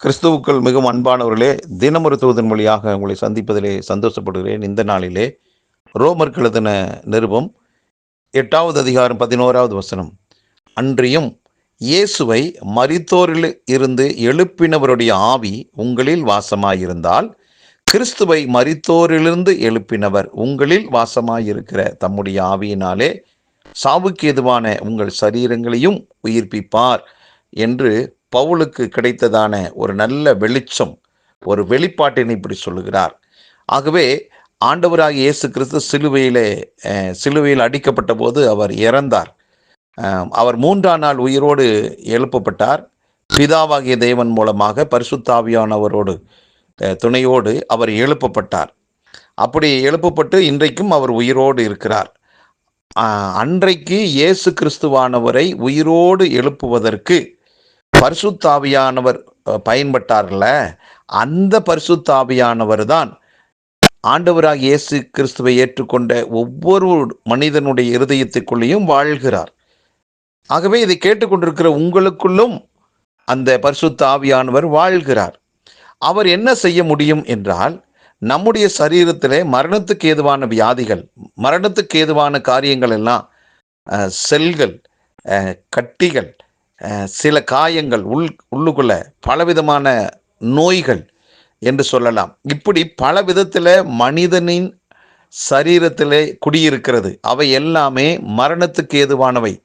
கிறிஸ்துவுக்குள் மிகவும் அன்பானவர்களே தினமொரு தூதன் மொழியாக உங்களை சந்திப்பதிலே சந்தோஷப்படுகிறேன். இந்த நாளிலே ரோமர் கழுதின நிருபம் எட்டாவது அதிகாரம் பதினோராவது வசனம். அன்றியும் இயேசுவை மரித்தோரில் இருந்து எழுப்பினவருடைய ஆவி உங்களில் வாசமாயிருந்தால் கிறிஸ்துவை மரித்தோரிலிருந்து எழுப்பினவர் உங்களில் வாசமாயிருக்கிற தம்முடைய ஆவியினாலே சாவுக்கு எதுவான உங்கள் சரீரங்களையும் உயிர்ப்பிப்பார் என்று பவுலுக்கு கிடைத்ததான ஒரு நல்ல வெளிச்சம் ஒரு வெளிப்பாட்டினை இப்படி சொல்லுகிறார். ஆகவே ஆண்டவராக இயேசு கிறிஸ்து சிலுவையிலே சிலுவையில் அடிக்கப்பட்ட போது அவர் இறந்தார். அவர் மூன்றாம் நாள் உயிரோடு எழுப்பப்பட்டார். பிதாவாகிய தேவன் மூலமாக பரிசுத்தாவியானவரோடு துணையோடு அவர் எழுப்பப்பட்டார். அப்படி எழுப்பப்பட்டு இன்றைக்கும் அவர் உயிரோடு இருக்கிறார். அன்றைக்கு இயேசு கிறிஸ்துவானவரை உயிரோடு எழுப்புவதற்கு பரிசுத்தாவியானவர் பயன்பட்டார்ல அந்த பரிசுத்தாவியானவர் தான் ஆண்டவராக இயேசு கிறிஸ்துவை ஏற்றுக்கொண்ட ஒவ்வொரு மனிதனுடைய இருதயத்துக்குள்ளேயும் வாழ்கிறார். ஆகவே இதை கேட்டுக்கொண்டிருக்கிற உங்களுக்குள்ளும் அந்த பரிசுத்த ஆவியானவர் வாழ்கிறார். அவர் என்ன செய்ய முடியும் என்றால் நம்முடைய சரீரத்திலே மரணத்துக்கு ஏதுவான வியாதிகள் மரணத்துக்கு ஏதுவான காரியங்கள் எல்லாம் செல்கள் கட்டிகள் சில காயங்கள் உள் உள்ளுக்குள்ள பலவிதமான நோய்கள் என்று சொல்லலாம். இப்படி பல விதத்தில் மனிதனின் சரீரத்திலே குடியிருக்கிறது. அவை எல்லாமே மரணத்துக்கு ஏதுவானவை.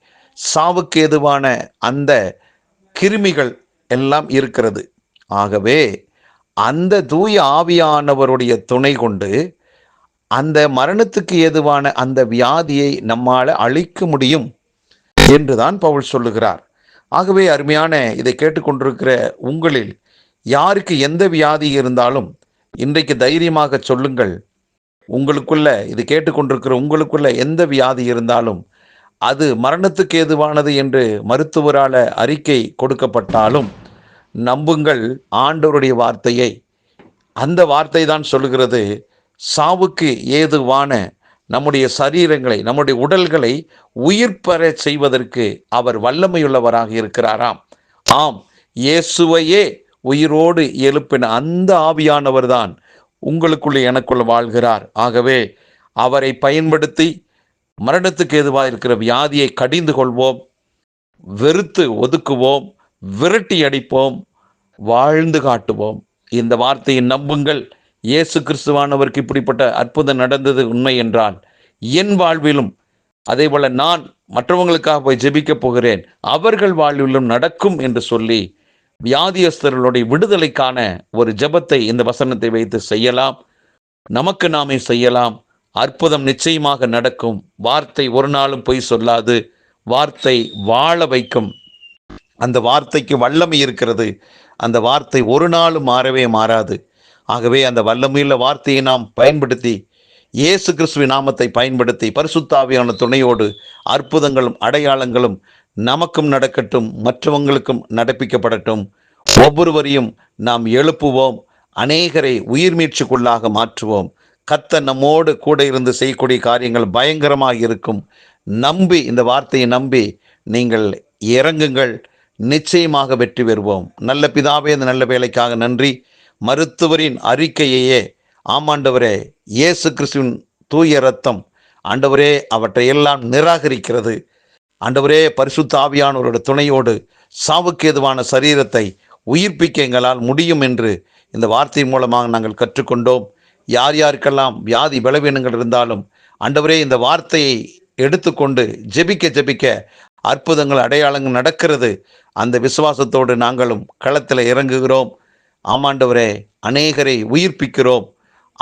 சாவுக்கு ஏதுவான அந்த கிருமிகள் எல்லாம் இருக்கிறது. ஆகவே அந்த தூய ஆவியானவருடைய துணை கொண்டு அந்த மரணத்துக்கு ஏதுவான அந்த வியாதியை நம்மால் அழிக்க முடியும் என்றுதான் பவுல் சொல்லுகிறார். ஆகவே அருமையான இதை கேட்டுக்கொண்டிருக்கிற உங்களில் யாருக்கு எந்த வியாதி இருந்தாலும் இன்றைக்கு தைரியமாக சொல்லுங்கள். உங்களுக்குள்ள இது கேட்டுக்கொண்டிருக்கிற உங்களுக்குள்ள எந்த வியாதி இருந்தாலும் அது மரணத்துக்கு ஏதுவானது என்று மருத்துவரால் அறிக்கை கொடுக்கப்பட்டாலும் நம்புங்கள் ஆண்டவருடைய வார்த்தையை. அந்த வார்த்தை தான் சொல்லுகிறது சாவுக்கு ஏதுவான நம்முடைய சரீரங்களை நம்முடைய உடல்களை உயிர் பெறச் செய்வதற்கு அவர் வல்லமையுள்ளவராக இருக்கிறாராம். ஆம் இயேசுவையே உயிரோடு எழுப்பின அந்த ஆவியானவர் தான் உங்களுக்குள்ளே எனக்குள்ள வாழ்கிறார். ஆகவே அவரை பயன்படுத்தி மரணத்துக்கு எதுவாக இருக்கிற வியாதியை கடிந்து கொள்வோம் வெறுத்து ஒதுக்குவோம் விரட்டி அடிப்போம் வாழ்ந்து காட்டுவோம். இந்த வார்த்தையை நம்புங்கள். இயேசு கிறிஸ்துவானவருக்கு இப்படிப்பட்ட அற்புதம் நடந்தது உண்மை என்றால் என் வாழ்விலும் அதே போல நான் மற்றவங்களுக்காக போய் ஜெபிக்கப் போகிறேன் அவர்கள் வாழ்விலும் நடக்கும் என்று சொல்லி வியாதியஸ்தர்களுடைய விடுதலைக்கான ஒரு ஜெபத்தை இந்த வசனத்தை வைத்து செய்யலாம். நமக்கு நாமே செய்யலாம். அற்புதம் நிச்சயமாக நடக்கும். வார்த்தை ஒரு நாளும் பொய் சொல்லாது. வார்த்தை வாழ வைக்கும். அந்த வார்த்தைக்கு வல்லமை இருக்கிறது. அந்த வார்த்தை ஒரு நாளும் மாறவே மாறாது. ஆகவே அந்த வல்லமையுள்ள வார்த்தையை நாம் பயன்படுத்தி இயேசு கிறிஸ்துவின் நாமத்தை பயன்படுத்தி பரிசுத்தாவியான துணையோடு அற்புதங்களும் அடையாளங்களும் நமக்கும் நடக்கட்டும் மற்றவங்களுக்கும் நடப்பிக்கப்படட்டும். ஒவ்வொருவரையும் நாம் எழுப்புவோம் அநேகரை உயிர் மீட்சிக்குள்ளாக மாற்றுவோம். கத்த நம்மோடு கூட இருந்து செய்யக்கூடிய காரியங்கள் பயங்கரமாக இருக்கும். நம்பி இந்த வார்த்தையை நம்பி நீங்கள் இறங்குங்கள். நிச்சயமாக வெற்றி பெறுவோம். நல்ல பிதாவே இந்த நல்ல வேலைக்காக நன்றி. மருத்துவரின் அறிக்கையையே ஆமாண்டவரே இயேசு கிறிஸ்துவின் தூய ரத்தம் ஆண்டவரே அவற்றை எல்லாம் நிராகரிக்கிறது. ஆண்டவரே பரிசுத்த ஆவியானவரோட துணையோடு சாவுக்கு எதுவான சரீரத்தை உயிர்ப்பிக்க எங்களால் முடியும் என்று இந்த வார்த்தை மூலமாக நாங்கள் கற்றுக்கொண்டோம். யார் யாருக்கெல்லாம் வியாதி பலவீனங்கள் இருந்தாலும் ஆண்டவரே இந்த வார்த்தையை எடுத்துக்கொண்டு ஜெபிக்க ஜெபிக்க அற்புதங்கள் அடையாளங்கள் நடக்கிறது. அந்த விசுவாசத்தோடு நாங்களும் களத்தில் இறங்குகிறோம். ஆமாண்டவரே அநேகரை உயிர்ப்பிக்கிறோம்.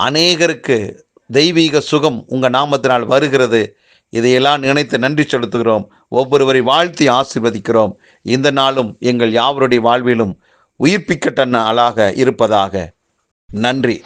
அநேகருக்கு தெய்வீக சுகம் உங்கள் நாமத்தினால் வருகிறது. இதையெல்லாம் நினைத்து நன்றி செலுத்துகிறோம். ஒவ்வொருவரை வாழ்த்தி ஆசிர்வதிக்கிறோம். இந்த நாளும் எங்கள் யாவருடைய வாழ்விலும் உயிர்ப்பிக்கட்டன ஆளாக இருப்பதாக. நன்றி.